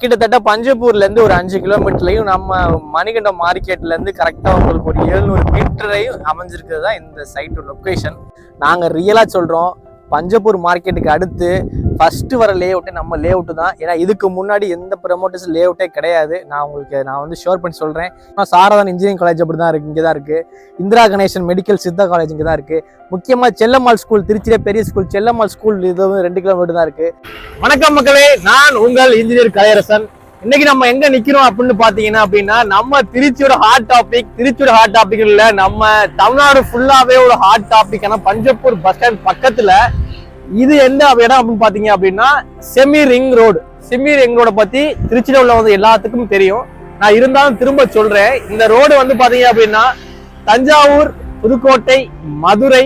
கிட்டத்தட்ட பஞ்சப்பூர்லேருந்து ஒரு அஞ்சு கிலோமீட்டர்லையும் நம்ம மணிகண்டம் மார்க்கெட்லேருந்து கரெக்டாக உங்களுக்கு ஒரு எழுநூறு மீட்டரையும் அமைஞ்சிருக்கிறது தான் இந்த சைட்டு லொக்கேஷன் நாங்கள் ரியலாக சொல்கிறோம் பஞ்சப்பூர் மார்க்கெட்டுக்கு அடுத்து ஃபஸ்ட்டு வர லே அவுட்டே நம்ம லே அவுட்டு தான். ஏன்னா இதுக்கு முன்னாடி எந்த ப்ரமோட்டர்ஸ் லே அவுட்டே கிடையாது. நான் உங்களுக்கு நான் வந்து ஷோர் பண்ணி சொல்கிறேன் ஆனால் சாரதான் இன்ஜினியரிங் காலேஜ் அப்படி தான் இருக்குது இங்கே தான் இருக்குது இந்திரா கணேசன் மெடிக்கல் சித்தா காலேஜ் இங்கே தான் இருக்குது முக்கியமாக செல்லம்மாள் ஸ்கூல் திருச்சியிலே பெரிய ஸ்கூல் செல்லம்மாள் ஸ்கூல் இது வந்து ரெண்டு கிலோமீட்டர் தான் இருக்குது வணக்கம் மக்களே நான் உங்கள் இன்ஜினியர் கலையரசன். இன்னைக்கு நம்ம எங்க நிக்கிறோம் அப்படின்னு பாத்தீங்கன்னா அப்படின்னா நம்ம திருச்சியோட ஹாட் டாபிக் திருச்சியோட ஹாட் டாபிக் இல்ல நம்ம தமிழ்நாடு ஃபுல்லாவே ஒரு ஹாட் டாபிக் ஆனா பஞ்சப்பூர் பஸ் ஸ்டாண்ட் பக்கத்துல இது எந்த இடம் அப்படின்னு பாத்தீங்க அப்படின்னா semi ring road semi ring ரோட பத்தி திருச்சியில உள்ள வந்து எல்லாத்துக்கும் தெரியும். நான் இருந்தாலும் திரும்ப சொல்றேன். இந்த ரோடு வந்து பாத்தீங்க அப்படின்னா தஞ்சாவூர் புதுக்கோட்டை மதுரை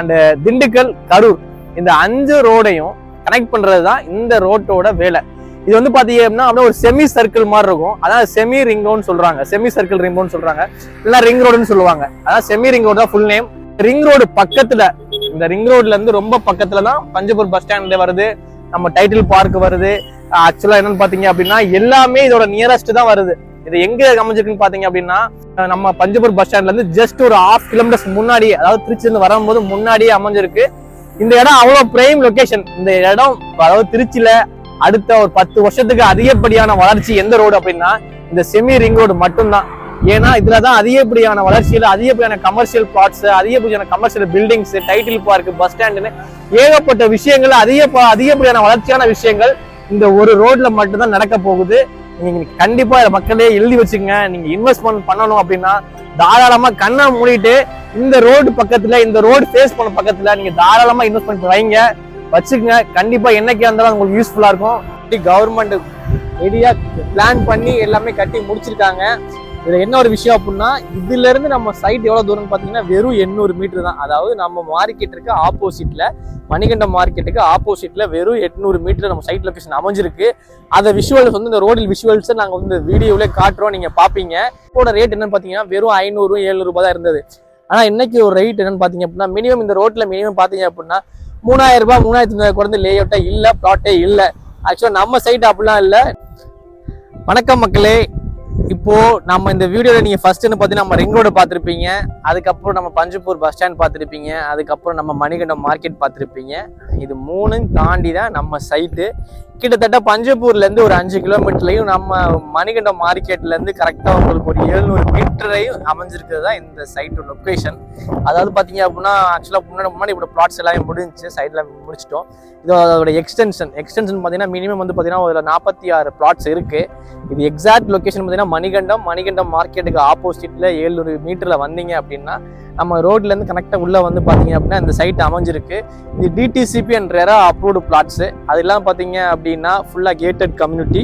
அண்ட் திண்டுக்கல் கரூர். இந்த அஞ்சு ரோடையும் கனெக்ட் பண்றது தான் இந்த ரோட்டோட வேலை. இது வந்து பாத்தீங்க அப்படின்னா அப்படியே ஒரு செமி சர்க்கிள் மாதிரி இருக்கும். அதான் செமி ரிங் ரோடுன்னு சொல்றாங்க. செமி சர்க்கிள் ரிங் ரோடுன்னு சொல்றாங்க. இல்லைன்னா ரிங் ரோடுன்னு சொல்லுவாங்க. அதான் செமி ரிங் ரோடு தான் ஃபுல் நேம் ரிங் ரோடு பக்கத்துல இந்த ரிங் ரோட்ல இருந்து ரொம்ப பக்கத்துல தான் பஞ்சப்பூர் பஸ் ஸ்டாண்ட் வருது. நம்ம டைட்டில் பார்க் வருது. ஆக்சுவலா என்னன்னு பாத்தீங்க அப்படின்னா எல்லாமே இதோட நியரஸ்ட் தான் வருது. இது எங்க அமைஞ்சிருக்குன்னு பாத்தீங்க அப்படின்னா நம்ம பஞ்சப்பூர் பஸ் ஸ்டாண்ட்ல இருந்து ஜஸ்ட் ஒரு ஹாஃப் கிலோமீட்டர்ஸ் முன்னாடி அதாவது திருச்சில இருந்து வரும்போது முன்னாடியே அமைஞ்சிருக்கு. இந்த இடம் அவ்வளவு பிரைம் லொகேஷன் இந்த இடம் அதாவது திருச்சியில அடுத்த ஒரு பத்து வருஷத்துக்கு அதிகப்படியான வளர்ச்சி எந்த ரோடு அப்படின்னா இந்த செமி ரிங் ரோடு மட்டும்தான். ஏன்னா இதுலதான் அதிகப்படியான வளர்ச்சியில அதிகப்படியான கமர்ஷியல் பிளாட்ஸ் அதிகப்படியான commercial buildings Tidel Park bus ஸ்டாண்டுன்னு ஏகப்பட்ட விஷயங்கள் அதிக அதிகப்படியான வளர்ச்சியான விஷயங்கள் இந்த ஒரு ரோட்ல மட்டும்தான் நடக்க போகுது. நீங்க கண்டிப்பா இதை மக்களே எழுதி வச்சுங்க நீங்க இன்வெஸ்ட்மெண்ட் பண்ணணும் அப்படின்னா தாராளமா கண்ணை மூடிட்டு இந்த ரோடு பக்கத்துல இந்த ரோடு ஃபேஸ் பண்ண பக்கத்துல நீங்க தாராளமா இன்வெஸ்ட்மெண்ட் வைங்க. வச்சுக்கோங்க. கண்டிப்பாக என்னைக்கு இருந்தாலும் உங்களுக்கு யூஸ்ஃபுல்லாக இருக்கும். கவர்மெண்ட் ரெடியாக பிளான் பண்ணி எல்லாமே கட்டி முடிச்சிருக்காங்க. இதில் என்ன ஒரு விஷயம் அப்படின்னா இதுலேருந்து நம்ம சைட் எவ்வளோ தூரம்னு பார்த்தீங்கன்னா வெறும் எண்ணூறு மீட்டர் தான். அதாவது நம்ம மார்க்கெட்டுக்கு ஆப்போசிட்டில் மணிகண்டம் மார்க்கெட்டுக்கு ஆப்போசிட்டில் வெறும் எட்நூறு மீட்டர் நம்ம சைட் லொக்கேஷன் அமைஞ்சிருக்கு. அதை விஷுவல்ஸ் வந்து இந்த ரோடில் விஷுவல்ஸை நாங்கள் வந்து வீடியோவிலே காட்டுறோம். நீங்கள் பார்ப்பீங்க இப்போட ரேட் என்னன்னு பார்த்தீங்கன்னா வெறும் ஐநூறு எழுநூறு தான் இருந்தது. ஆனால் இன்னைக்கு ஒரு ரேட் என்னன்னு பார்த்தீங்க அப்படின்னா மினிமம் இந்த ரோட்டில் மினிமம் பார்த்தீங்க அப்படின்னா மூணாயிரம் ரூபாய் மூணாயிரத்தி ஐநூறு குறைந்த லே அவுட்டா இல்லை பிளாட்டே இல்லை. ஆக்சுவலாக நம்ம சைட் அப்படிலாம் இல்லை. வணக்கம் மக்களே. இப்போ நம்ம இந்த வீடியோவில் நீங்கள் ஃபஸ்ட்டுன்னு பார்த்தீங்கன்னா நம்ம ரிங் ரோடு பார்த்துருப்பீங்க. அதுக்கப்புறம் நம்ம பஞ்சப்பூர் பஸ் ஸ்டாண்ட் பார்த்துருப்பீங்க. அதுக்கப்புறம் நம்ம மணிகண்டம் மார்க்கெட் பார்த்துருப்பீங்க. இது மூணும் தாண்டி தான் நம்ம சைட்டு கிட்டத்தட்ட பஞ்சப்பூர்லேருந்து ஒரு அஞ்சு கிலோமீட்டர்லையும் நம்ம மணிகண்டம் மார்க்கெட்லேருந்து கரெக்டாக உங்களுக்கு ஒரு எழுநூறு மீட்டரையும் அமைஞ்சிருக்கிறது தான் இந்த சைட்டு லொக்கேஷன் அதாவது பார்த்தீங்க அப்படின்னா ஆக்சுவலாக முன்னாடி முன்னாடி இப்படி பிளாட்ஸ் எல்லாமே முடிஞ்சுச்சு சைடில் முடிச்சிட்டோம். இது அதோட எக்ஸ்டென்ஷன் எக்ஸ்டென்ஷன் பார்த்தீங்கன்னா மினிமம் வந்து பார்த்தீங்கன்னா ஒரு நாற்பத்தி ஆறு பிளாட்ஸ் இருக்குது இது எக்ஸாக்ட் லொக்கேஷன் பார்த்தீங்கன்னா மணிகண்டம். மணிகண்டம் மார்க்கெட்டுக்கு ஆப்போசிட்டில் ஏழுநூறு மீட்டரில் வந்தீங்க அப்படின்னா நம்ம ரோட்லேருந்து கனெக்டாக உள்ளே வந்து பார்த்தீங்க அப்படின்னா இந்த சைட் அமைஞ்சிருக்கு. இது DTCP and RERA approved plots அது பார்த்தீங்க பார்த்தீங்க அப்படின்னா ஃபுல்லாக கேட்டட் கம்யூனிட்டி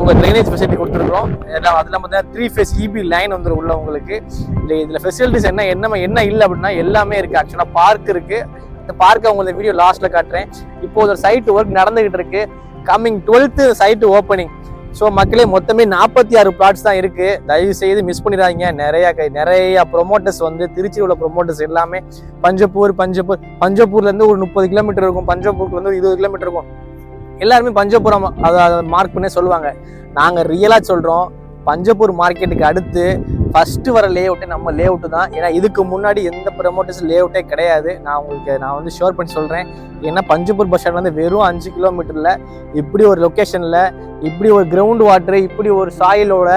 உங்கள் ட்ரைனேஜ் ஃபெசிலிட்டி கொடுத்துருக்கோம் எல்லாம் அதில் பார்த்தீங்கன்னா த்ரீ ஃபேஸ் இபி லைன் வந்துடும் உள்ள உங்களுக்கு. இல்லை இதில் ஃபெசிலிட்டிஸ் என்ன என்ன என்ன இல்லை அப்படின்னா எல்லாமே இருக்குது ஆக்சுவலாக பார்க் இருக்குது இந்த பார்க்கை உங்களுக்கு வீடியோ லாஸ்ட்டில் காட்டுறேன். இப்போ ஒரு சைட் ஒர்க் நடந்துகிட்டு இருக்கு. Coming twelfth site opening so மக்களே மொத்தமே நாற்பத்தி ஆறு பிளாட்ஸ் தான் இருக்குது தயவு செய்து மிஸ் பண்ணிடாதீங்க. நிறையா கை நிறையா ப்ரொமோட்டர்ஸ் வந்து திருச்சியில் உள்ள ப்ரொமோட்டர்ஸ் எல்லாமே பஞ்சப்பூர் பஞ்சப்பூர் பஞ்சப்பூர்லேருந்து ஒரு முப்பது கிலோமீட்டர் இருக்கும். பஞ்சப்பூர்லேருந்து ஒரு இருபது கிலோமீட்டர் இருக்கும். எல்லாருமே பஞ்சபுரம் அதை மார்க் சொல்லுவாங்க. நாங்கள் ரியலாக சொல்கிறோம் பஞ்சப்பூர் மார்க்கெட்டுக்கு அடுத்து ஃபஸ்ட்டு வர லே அவுட்டே நம்ம லே அவுட்டு தான். ஏன்னா இதுக்கு முன்னாடி எந்த ப்ரமோட்டர்ஸ் லே அவுட்டே கிடையாது. நான் உங்களுக்கு நான் வந்து ஷோர் பண்ணி சொல்கிறேன் ஏன்னா பஞ்சப்பூர் பஸ் ஸ்டாண்ட் வந்து வெறும் அஞ்சு கிலோமீட்டரில் இப்படி ஒரு லொக்கேஷனில் இப்படி ஒரு கிரவுண்ட் வாட்டர் இப்படி ஒரு சாயிலோட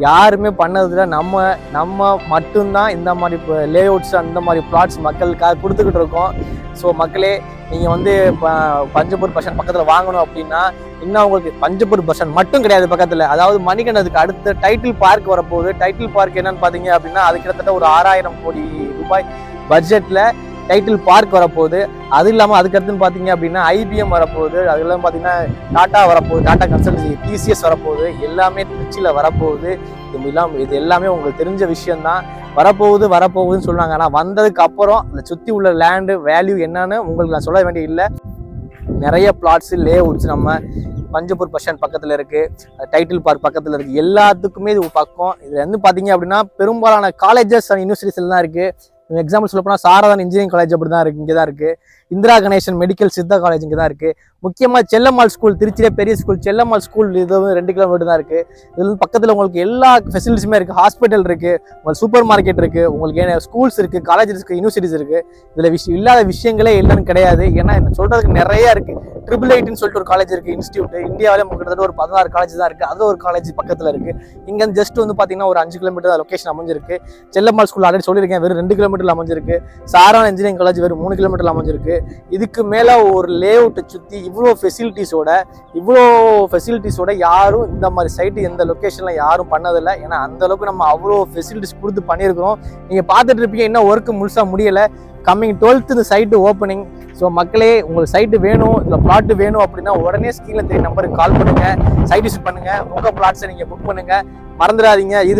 யாருமே பண்ணதில்ல நம்ம நம்ம மட்டும்தான் இந்த மாதிரி லே அவுட்ஸ் அந்த மாதிரி பிளாட்ஸ் மக்களுக்காக கொடுத்துக்கிட்டு இருக்கோம். ஸோ மக்களே நீங்கள் வந்து ப- பஞ்சப்பூர் பஸ் ஸ்டாண்ட் பக்கத்தில் வாங்கணும் அப்படின்னா இன்னும் உங்களுக்கு பஞ்சப்பூர் பஸ் ஸ்டாண்ட் மட்டும் கிடையாது பக்கத்தில். அதாவது மணிகண்டதுக்கு அடுத்த டைட்டில் பார்க் வரப்போகுது. டைட்டில் பார்க் என்னன்னு பார்த்தீங்க அப்படின்னா அது கிட்டத்தட்ட ஒரு ஆறாயிரம் கோடி ரூபாய் பட்ஜெட்டில் டைட்டில் பார்க் வரப்போகுது. அது இல்லாமல் அதுக்கடுத்துன்னு பார்த்தீங்க அப்படின்னா ஐபிஎம் வரப்போகுது. அது இல்லாமல் பார்த்தீங்கன்னா டாட்டா வரப்போகுது. டாட்டா கன்சல்டன்சி டிசிஎஸ் வரப்போகுது. எல்லாமே திருச்சியில் வரப்போகுது. இது இல்லாமல் இது எல்லாமே உங்களுக்கு தெரிஞ்ச விஷயம்தான். வரப்போகுது வரப்போகுதுன்னு சொன்னாங்க. ஆனால் வந்ததுக்கு அப்புறம் அந்த சுற்றி உள்ள லேண்டு வேல்யூ என்னன்னு உங்களுக்கு நான் சொல்ல வேண்டிய இல்லை. நிறைய பிளாட்ஸு லே அவுட்ஸ் நம்ம பஞ்சப்பூர் பஸ் ஸ்டாண்ட் பக்கத்தில் இருக்குது டைட்டில் பார்க் பக்கத்தில் இருக்குது எல்லாத்துக்குமே இது பக்கம். இதில் வந்து பார்த்தீங்க அப்படின்னா பெரும்பாலான காலேஜஸ் அண்ட் யூனிவர்சிட்டிஸில் தான் இருக்குது எக்ஸாம்பிள் சொல்ல போனால் சாரதான் இன்ஜினியரிங் காலேஜ் அப்படி தான் இருக்குது இங்கே தான் இருக்குது இந்திரா கணேசன் மெடிக்கல் சித்தா காலேஜ் இங்கே தான் இருக்குது முக்கியமாக செல்லம்மாள் ஸ்கூல் திருச்சியிலே பெரிய ஸ்கூல் செல்லம்மாள் ஸ்கூல் இது வந்து ரெண்டு கிலோமீட்டர் தான் இருக்குது இது வந்து பக்கத்தில் உங்களுக்கு எல்லா ஃபெசிலிட்டிஸுமே இருக்குது ஹாஸ்பிட்டல் இருக்குது உங்களுக்கு சூப்பர் மார்க்கெட் இருக்குது உங்களுக்கு ஏன்னா ஸ்கூல்ஸ் இருக்குது காலேஜ் இருக்குது யூனிவர்சிட்டிஸ் இருக்குது இதில் விஷயம் இல்லாத விஷயங்களே இல்லைன்னு கிடையாது. ஏன்னா இந்த சொல்கிறதுக்கு நிறைய இருக்குது ட்ரிபிள் ஐட்டின்னு சொல்லிட்டு ஒரு காலேஜ் இருக்குது இன்ஸ்டியூட் இந்தியாவிலே கிட்டத்தட்ட ஒரு பதினாறு காலேஜ் தான் இருக்குது அது ஒரு காலேஜ் பக்கத்தில் இருக்குது இங்கே ஜஸ்ட் வந்து பார்த்தீங்கன்னா ஒரு அஞ்சு கிலோமீட்டர் லொக்கேஷன் அமைஞ்சிருக்கு. செல்லம்மாள் ஸ்கூல் ஆல்ரெடி சொல்லியிருக்கேன். வெறும் ரெண்டு கிலோமீட்டரில் அமைஞ்சிருக்கு. சாரான் இன்ஜினியரிங் காலேஜ் வெறும் மூணு கிலோமீட்டர் அமைஞ்சிருக்கு. இதுக்கு மேலே ஒரு லே அவுட்டை சுற்றி இவ்வளோ ஃபெசிலிட்டிஸோட இவ்வளோ ஃபெசிலிட்டிஸோட யாரும் இந்த மாதிரி சைட்டு எந்த லொக்கேஷனில் யாரும் பண்ணதில்லை. ஏன்னா அந்தளவுக்கு நம்ம அவ்வளோ ஃபெசிலிட்டிஸ் கொடுத்து பண்ணியிருக்கிறோம். நீங்கள் பார்த்துட்டு இருப்பீங்க இன்னும் ஒர்க்கு முழுசாக முடியலை. கம்மிங் டுவெல்த்து இந்த சைட்டு ஓப்பனிங் ஸோ மக்களே உங்களுக்கு சைட்டு வேணும் இல்லை பிளாட்டு வேணும் அப்படின்னா உடனே ஸ்க்ரீனில் தெரிய நம்பருக்கு கால் பண்ணுங்கள் சைட் விசிட் பண்ணுங்கள் உங்கள் பிளாட்ஸை நீங்கள் புக் பண்ணுங்கள் மறந்துடாதீங்க. இது